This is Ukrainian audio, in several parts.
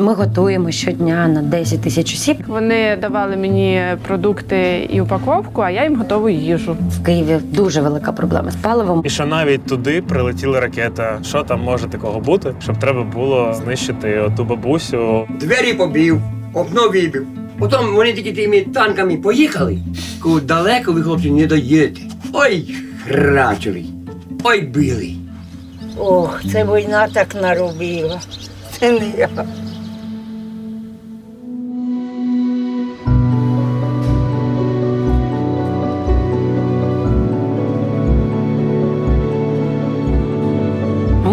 Ми готуємо щодня на 10 тисяч осіб. Вони давали мені продукти і упаковку, а я їм готову їжу. В Києві дуже велика проблема з паливом. І що навіть туди прилетіла ракета. Що там може такого бути, щоб треба було знищити оту бабусю? Двері побив, окно вибив. Потім вони тільки тими танками поїхали. Кажу, далеко ви, хлопці, не доїдете. Ой, храчили, ой били. Ох, це війна так наробила. Це не я.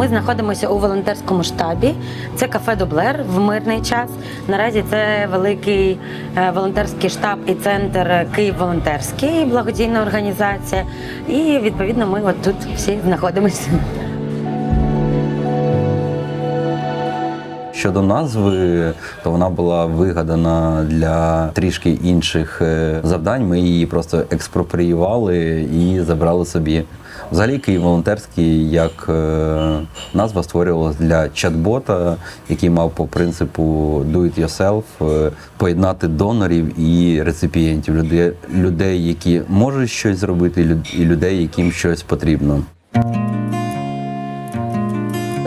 Ми знаходимося у волонтерському штабі. Це кафе Доблер в мирний час. Наразі це великий е, волонтерський штаб і центр Київ волонтерський, благодійна організація. І відповідно ми от тут всі знаходимося. Щодо назви, то вона була вигадана для трішки інших е, завдань. Ми її просто експропріювали і забрали собі. Взагалі, Київ волонтерський як е, назва створювалася для чат-бота, який мав по принципу do it yourself е, поєднати донорів і реципієнтів, людей, людей, які можуть щось зробити, і людей, яким щось потрібно.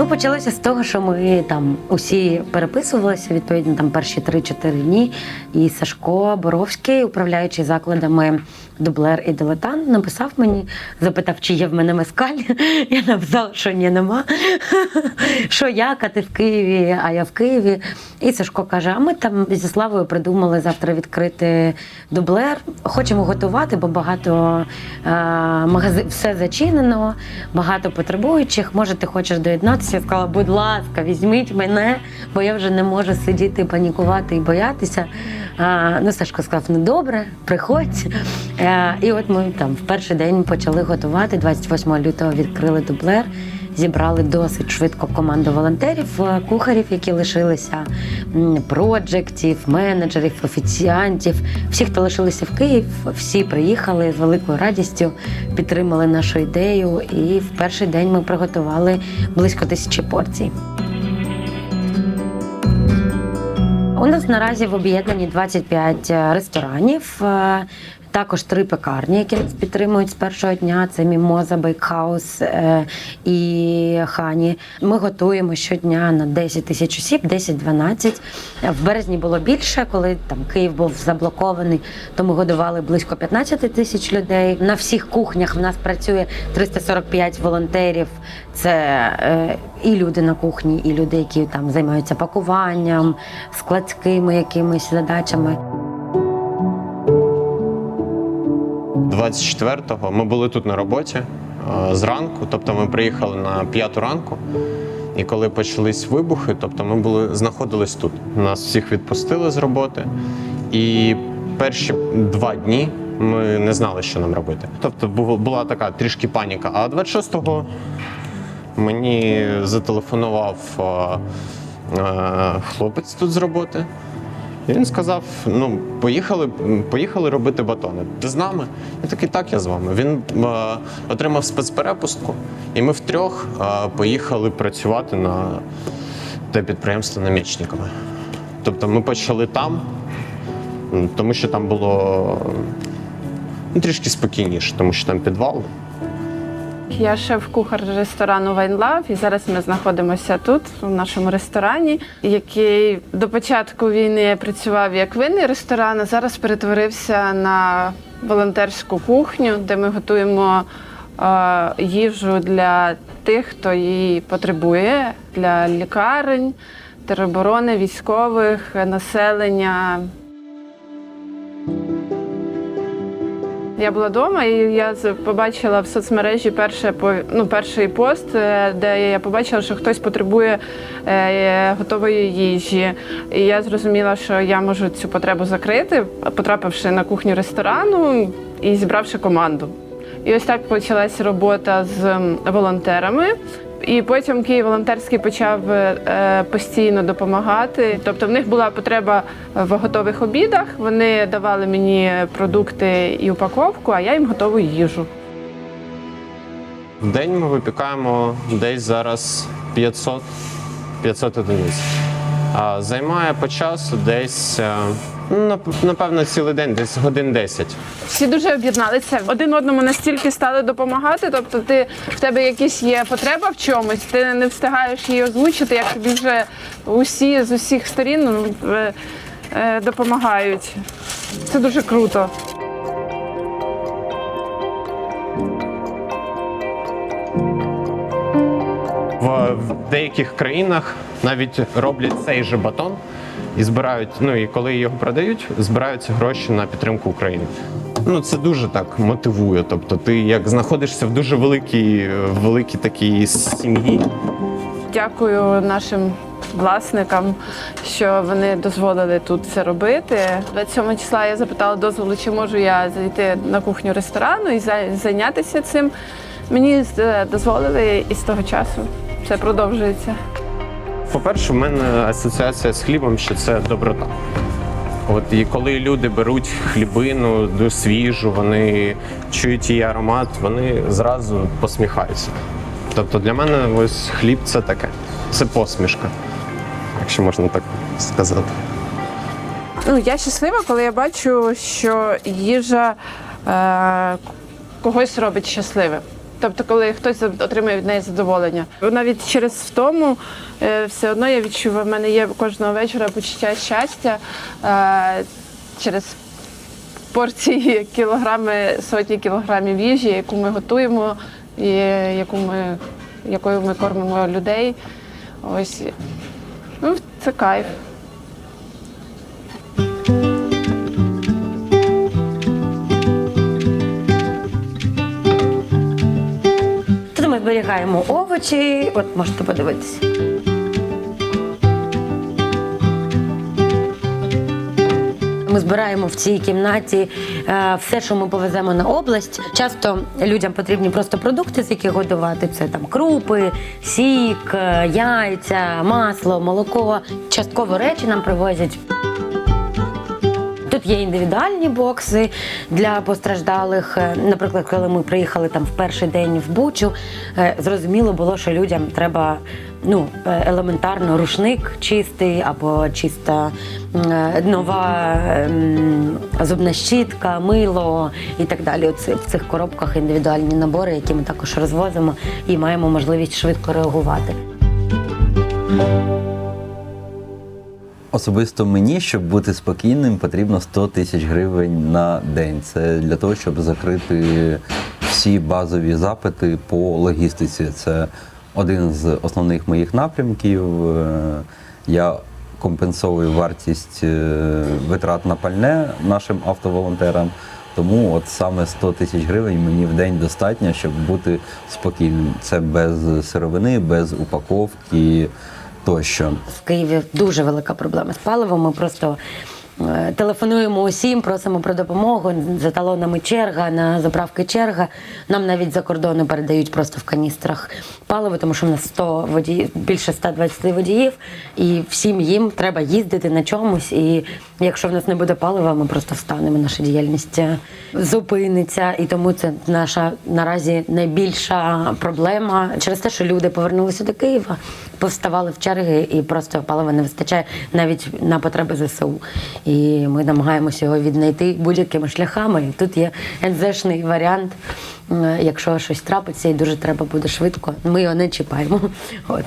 Ну, почалося з того, що ми там усі переписувалися відповідно там перші 3-4 дні. І Сашко Боровський, управляючий закладами Дублер і Дилетант, написав мені, запитав, чи є в мене мескаль. Я написала, що ні, нема. Що як, а ти в Києві, а я в Києві. І Сашко каже: а ми там зі Славою придумали завтра відкрити дублер. Хочемо готувати, бо багато е, магазин, все зачинено, багато потребуючих. Може, ти хочеш доєднатися? Я сказала, будь ласка, візьміть мене, бо я вже не можу сидіти, панікувати і боятися. А, ну, Сашко сказав, ну добре, приходь. Е, і от ми там в перший день почали готувати. 28 лютого відкрили дублер. Зібрали досить швидко команду волонтерів, е, кухарів, які лишилися, проджектів, менеджерів, офіціантів. Всі, хто лишилися в Київ, всі приїхали з великою радістю, підтримали нашу ідею. І в перший день ми приготували близько тисячі порцій. У нас наразі в об'єднанні 25 ресторанів. Також три пекарні, які нас підтримують з першого дня. Це Мімоза, Бейкхаус е, і Хані. Ми готуємо щодня на 10 тисяч осіб, 10-12. В березні було більше, коли там Київ був заблокований, то ми годували близько 15 тисяч людей. На всіх кухнях в нас працює 345 волонтерів. Це е, і люди на кухні, і люди, які там займаються пакуванням, складськими якимись задачами. 24-го ми були тут на роботі е, зранку, тобто ми приїхали на п'яту ранку. І коли почались вибухи, тобто ми були, знаходились тут. Нас всіх відпустили з роботи. І перші два дні ми не знали, що нам робити. Тобто була така трішки паніка. А 26-го мені зателефонував е, е, хлопець тут з роботи. Він сказав: ну, поїхали, поїхали робити батони. Ти з нами? Я такий, так, я з вами. Він е, отримав спецперепустку, і ми втрьох е, поїхали працювати на те підприємство намічниками. Тобто ми почали там, тому що там було ну, трішки спокійніше, тому що там підвал. Я шеф-кухар ресторану Love, і зараз ми знаходимося тут, у нашому ресторані, який до початку війни працював як винний ресторан, а зараз перетворився на волонтерську кухню, де ми готуємо е, їжу для тих, хто її потребує, для лікарень, тероборони, військових, населення. Я була вдома, і я побачила в соцмережі перше ну, перший пост, е, де я побачила, що хтось потребує е, готової їжі. І я зрозуміла, що я можу цю потребу закрити, потрапивши на кухню ресторану і зібравши команду. І ось так почалася робота з волонтерами. І потім Київ волонтерський почав е, постійно допомагати. Тобто в них була потреба в готових обідах. Вони давали мені продукти і упаковку, а я їм готову їжу. В день ми випікаємо десь зараз 500, 500 одиниць. Займає по часу десь, е, напевно, цілий день, десь годин 10. Всі дуже об'єдналися. Один одному настільки стали допомагати. Тобто, ти в тебе якісь є потреба в чомусь, ти не встигаєш її озвучити, як тобі вже усі з усіх сторін ну, е, е, допомагають. Це дуже круто. В деяких країнах навіть роблять цей же батон і збирають. Ну і коли його продають, збираються гроші на підтримку України. Ну це дуже так мотивує. Тобто, ти як знаходишся в дуже великій, великій такій сім'ї. Дякую нашим власникам, що вони дозволили тут це робити. 27 числа я запитала дозволу, чи можу я зайти на кухню ресторану і зайнятися цим. Мені дозволили і з того часу це продовжується. По-перше, в мене асоціація з хлібом, що це доброта. От і коли люди беруть хлібину свіжу, вони чують її аромат, вони зразу посміхаються. Тобто для мене ось хліб це таке, це посмішка, якщо можна так сказати. Ну, я щаслива, коли я бачу, що їжа е, когось робить щасливим. Тобто, коли хтось отримує від неї задоволення. Навіть через втому е, все одно я відчуваю, в мене є кожного вечора почуття щастя е, через порції кілограми, сотні кілограмів їжі, яку ми готуємо, і яку ми, якою ми кормимо людей. Ось ну, це кайф. Зберігаємо овочі, от можете подивитися. Ми збираємо в цій кімнаті е, все, що ми повеземо на область. Часто людям потрібні просто продукти, з яких годувати. Це там крупи, сік, е, яйця, масло, молоко. Частково речі нам привозять. Є індивідуальні бокси для постраждалих. Е, Наприклад, коли ми приїхали там в перший день в Бучу, е, зрозуміло було, що людям треба ну, е, елементарно рушник чистий або чиста нова ем, зубна щітка, мило і так далі. В цих коробках індивідуальні набори, які ми також розвозимо і маємо можливість швидко реагувати. Особисто мені, щоб бути спокійним, потрібно 100 тисяч гривень на день. Це для того, щоб закрити всі базові запити по логістиці. Це один з основних моїх напрямків. Е, Я компенсовую вартість е, витрат на пальне нашим автоволонтерам. Тому от саме 100 тисяч гривень мені в день достатньо, щоб бути спокійним. Це без сировини, без упаковки тощо. В Києві дуже велика проблема з паливом. Ми просто е, телефонуємо усім, просимо про допомогу. За талонами черга, на заправки черга. Нам навіть за кордону передають просто в каністрах паливо, тому що в нас 100 водіїв, більше 120 водіїв, і всім їм треба їздити на чомусь. І якщо в нас не буде палива, ми просто встанемо. Наша діяльність е, зупиниться. І тому це наша наразі найбільша проблема через те, що люди повернулися до Києва, повставали в черги і просто палива не вистачає навіть на потреби ЗСУ. І ми намагаємося його віднайти будь-якими шляхами. Тут є НЗшний варіант. Якщо щось трапиться і дуже треба буде швидко, ми його не чіпаємо. От.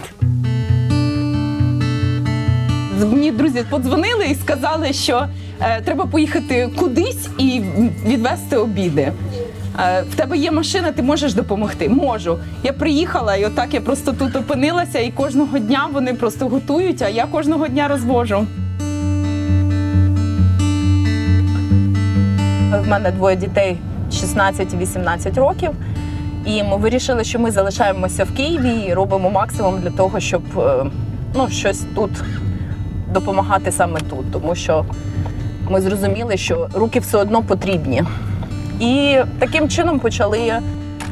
Мені друзі подзвонили і сказали, що е, треба поїхати кудись і відвезти обіди. Е, в тебе є машина, ти можеш допомогти? Можу. Я приїхала, і отак я просто тут опинилася, і кожного дня вони просто готують, а я кожного дня розвожу. В мене двоє дітей 16 і 18 років. І ми вирішили, що ми залишаємося в Києві і робимо максимум для того, щоб е, ну, щось тут допомагати саме тут, тому що ми зрозуміли, що руки все одно потрібні. І таким чином почали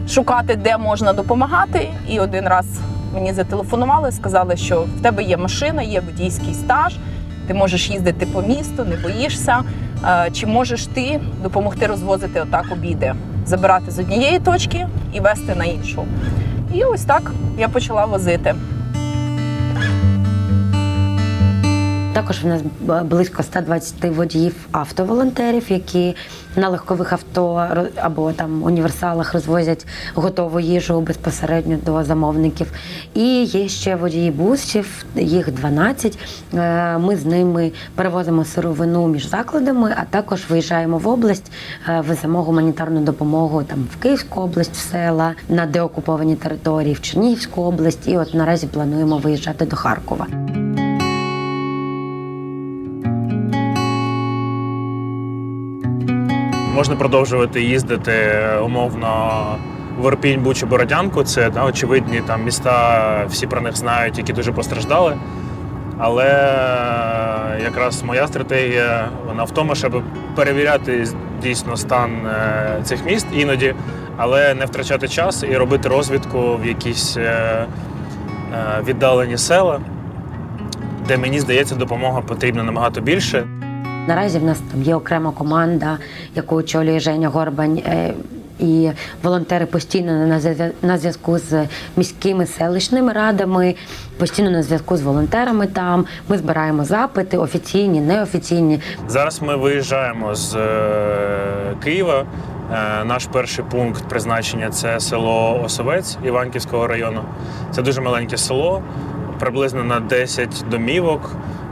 шукати, де можна допомагати. І один раз мені зателефонували, сказали, що в тебе є машина, є водійський стаж, ти можеш їздити по місту, не боїшся. Е, Чи можеш ти допомогти розвозити отак обіди, забирати з однієї точки і вести на іншу? І ось так я почала возити. Також в нас близько 120 водіїв автоволонтерів, які на легкових авто або там універсалах розвозять готову їжу безпосередньо до замовників. І є ще водії бусів, їх 12. Е, Ми з ними перевозимо сировину між закладами, а також виїжджаємо в область, е, веземо гуманітарну допомогу там в Київську область, в села на деокуповані території, в Чернігівську область. І от наразі плануємо виїжджати до Харкова. Можна продовжувати їздити е, умовно в Ірпінь, Бучу, Бородянку. Це да, очевидні там міста, всі про них знають, які дуже постраждали. Але якраз моя стратегія вона в тому, щоб перевіряти дійсно стан е, цих міст іноді, але не втрачати час і робити розвідку в якісь е, віддалені села, де мені здається, допомога потрібна набагато більше. Наразі в нас там є окрема команда, яку очолює Женя Горбань. е, І волонтери постійно на зв'язку з міськими селищними радами, постійно на зв'язку з волонтерами там. Ми збираємо запити, офіційні, неофіційні. Зараз ми виїжджаємо з е, Києва. Е, Наш перший пункт призначення це село Осовець Іванківського району. Це дуже маленьке село, приблизно на 10 домівок,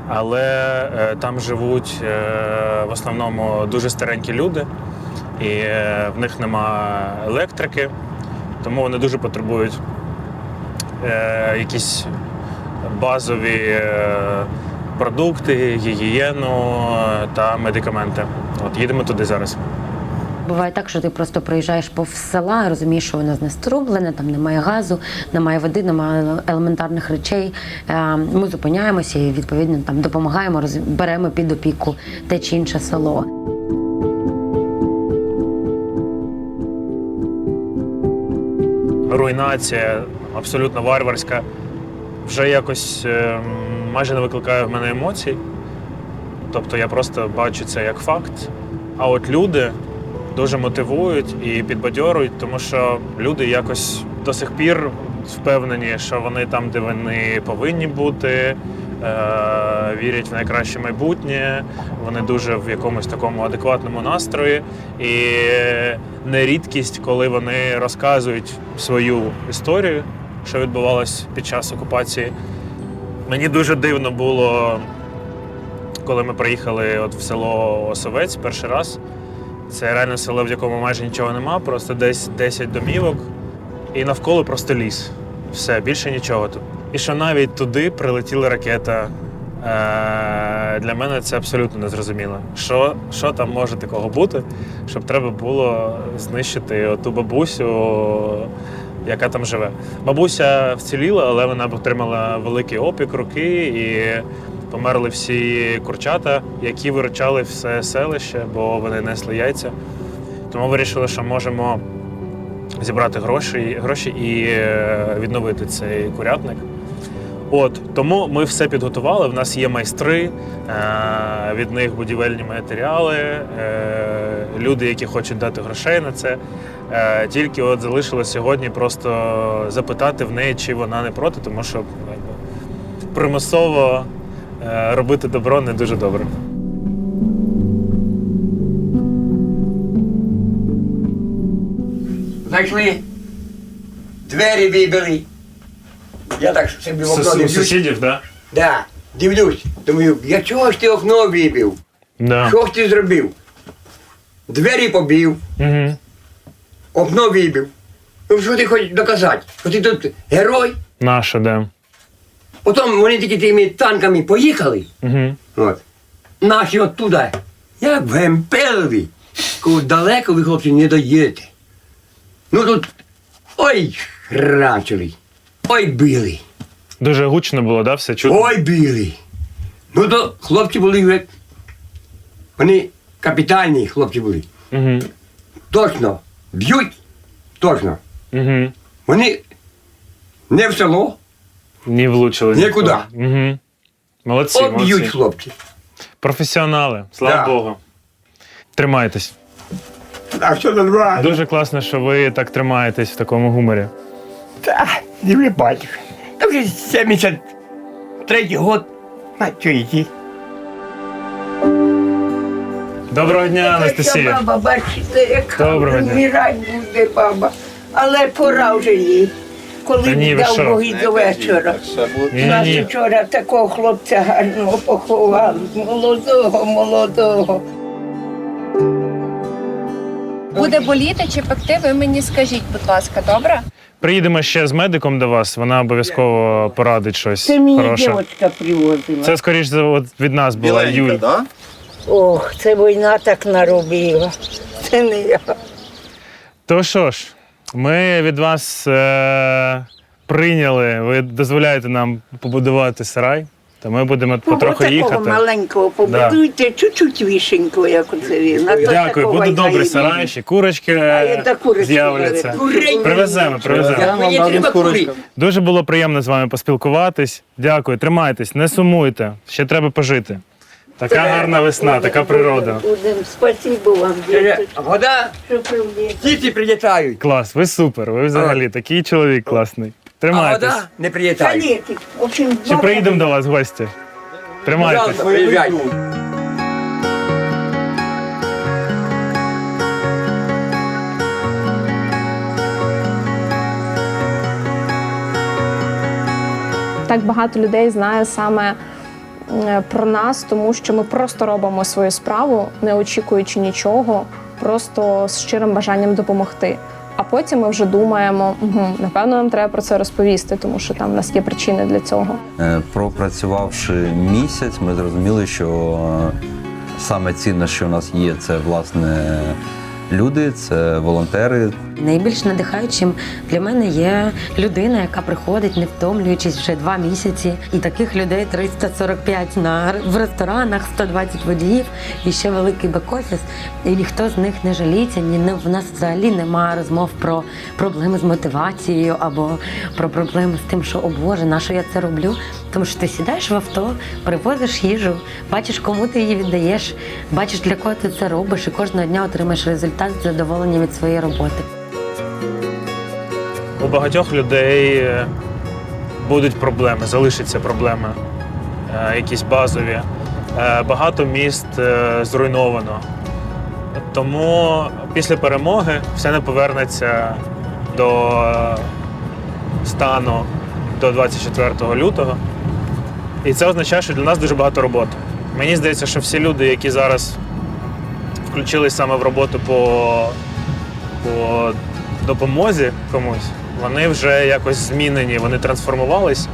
але е, там живуть е, в основному дуже старенькі люди, і е, в них нема електрики, тому вони дуже потребують якісь базові продукти, гігієну та медикаменти. От їдемо туди зараз. Буває так, що ти просто проїжджаєш повз села, розумієш, що воно знеструблене, там немає газу, немає води, немає елементарних речей. Е, Ми зупиняємося і відповідно там допомагаємо, беремо під опіку те чи інше село. Руйнація абсолютно варварська. Вже якось е, майже не викликає в мене емоцій. Тобто я просто бачу це як факт. А от люди дуже мотивують і підбадьорюють, тому що люди якось до сих пір впевнені, що вони там, де вони повинні бути, е, вірять в найкраще майбутнє, вони дуже в якомусь такому адекватному настрої. І не рідкість, коли вони розказують свою історію, що відбувалось під час окупації. Мені дуже дивно було, коли ми приїхали от в село Осовець перший раз. Це реально село, в якому майже нічого нема, просто десь 10 домівок, і навколо просто ліс. Все, більше нічого тут. І що навіть туди прилетіла ракета. Е, для мене це абсолютно незрозуміло. Що, що там може такого бути, щоб треба було знищити оту бабусю, яка там живе. Бабуся вціліла, але вона отримала великий опік руки і померли всі курчата, які виручали все селище, бо вони несли яйця. Тому вирішили, що можемо зібрати гроші, гроші і е, відновити цей курятник. От тому ми все підготували. В нас є майстри, е, від них будівельні матеріали, е, люди, які хочуть дати грошей на це. Тільки от залишилось сьогодні просто запитати в неї, чи вона не проти, тому що примусово е, робити добро не дуже добре. Зайшли, двері вибили. Я так собі в окно дивлюсь. сусідів, так? Да, дивлюсь. Думаю, я чого ж ти окно вибив? Да. Що ж ти зробив? Двері побив, Угу. окно вибив. Ну що ти хочеш доказати? Що ти тут герой? Наша, да. Потім вони тільки тими танками поїхали. Угу. От. Наші оттуда, як в Гемпелові. Кажу, далеко ви, хлопці, не доїдете. Ну тут ой, храчили, ой били, Дуже гучно було, да, все чутно? ой били. Ну то хлопці були вже. Вони капітальні хлопці були. Угу. Точно. Б'ють, точно. Угу. Вони не в село, Не влучили. Нікуди. Угу. Молодці, об'ють молодці. хлопці. Професіонали, слава Да. Богу. Тримайтесь. А що нормально? Дуже класно, що ви так тримаєтесь в такому гуморі. Та, не ви бачиш. Та вже 73 год. А що йти? Доброго дня, Анастасія. баба, бачите, яка Доброго дня. вмирать буде баба. Але пора вже їй. Коли Та ні, ви дав що? Боги до вечора. Ні, Нас ні. вчора такого хлопця гарного поховали. Молодого, молодого. Буде боліти чи пекти, ви мені скажіть, будь ласка, добре? Приїдемо ще з медиком до вас, вона обов'язково порадить щось Це мені хороше. дівчинка привозила. Це, скоріш за от від нас була Юль. Ох, це війна так наробила. Це не я. То що ж, ми від вас е- прийняли, ви дозволяєте нам побудувати сарай, то ми будемо потроху Отакого їхати. маленького побудуйте, чуть-чуть вішенько, як оце він. А то Дякую, такого буде й добрий сарай, ще курочки А та курочки з'являться. Привеземо, привеземо. Мені треба курочку. Дуже було приємно з вами поспілкуватись. Дякую, тримайтесь, не сумуйте. Ще треба пожити. Така гарна весна, така природа. Будем, спасибо вам, діточки, Вода, що привезли. діти прилітають. Клас, ви супер. Ви взагалі такий чоловік класний. А Тримайтесь. вода не прилітає. Салети. В общем, Чи приїдемо до вас в гості? Тримайтесь. Пожалуйста, приїжджайте. так багато людей знає саме е, про нас, тому що ми просто робимо свою справу, не очікуючи нічого, просто з щирим бажанням допомогти. А потім ми вже думаємо, угу, напевно, нам треба про це розповісти, тому що там в нас є причини для цього. Е, Пропрацювавши місяць, ми зрозуміли, що саме цінне, що у нас є, це власне люди, це волонтери, Найбільш надихаючим для мене є людина, яка приходить, не втомлюючись вже два місяці. І таких людей 345 на в ресторанах, 120 водіїв і ще великий бек-офіс. І ніхто з них не жаліється. Ні, не в нас взагалі немає розмов про проблеми з мотивацією або про проблеми з тим, що о Боже, на що я це роблю. Тому що ти сідаєш в авто, привозиш їжу, бачиш, кому ти її віддаєш, бачиш, для кого ти це робиш, і кожного дня отримаєш результат з задоволенням від своєї роботи. У багатьох людей е, будуть проблеми, залишаться проблеми, е, якісь базові. Е, Багато міст зруйновано. Тому після перемоги все не повернеться до стану до 24 лютого. І це означає, що для нас дуже багато роботи. Мені здається, що всі люди, які зараз включились саме в роботу по, по допомозі комусь, вони вже якось змінені, вони трансформувались.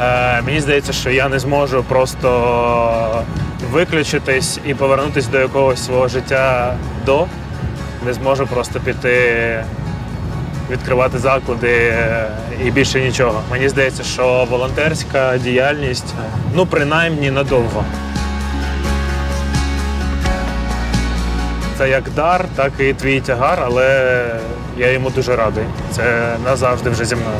Е, мені здається, що я не зможу просто виключитись і повернутися до якогось свого життя до. Не зможу просто піти відкривати заклади е, і більше нічого. Мені здається, що волонтерська діяльність, ну принаймні надовго. Це як дар, так і твій тягар, але я йому дуже радий. Це назавжди вже зі мною.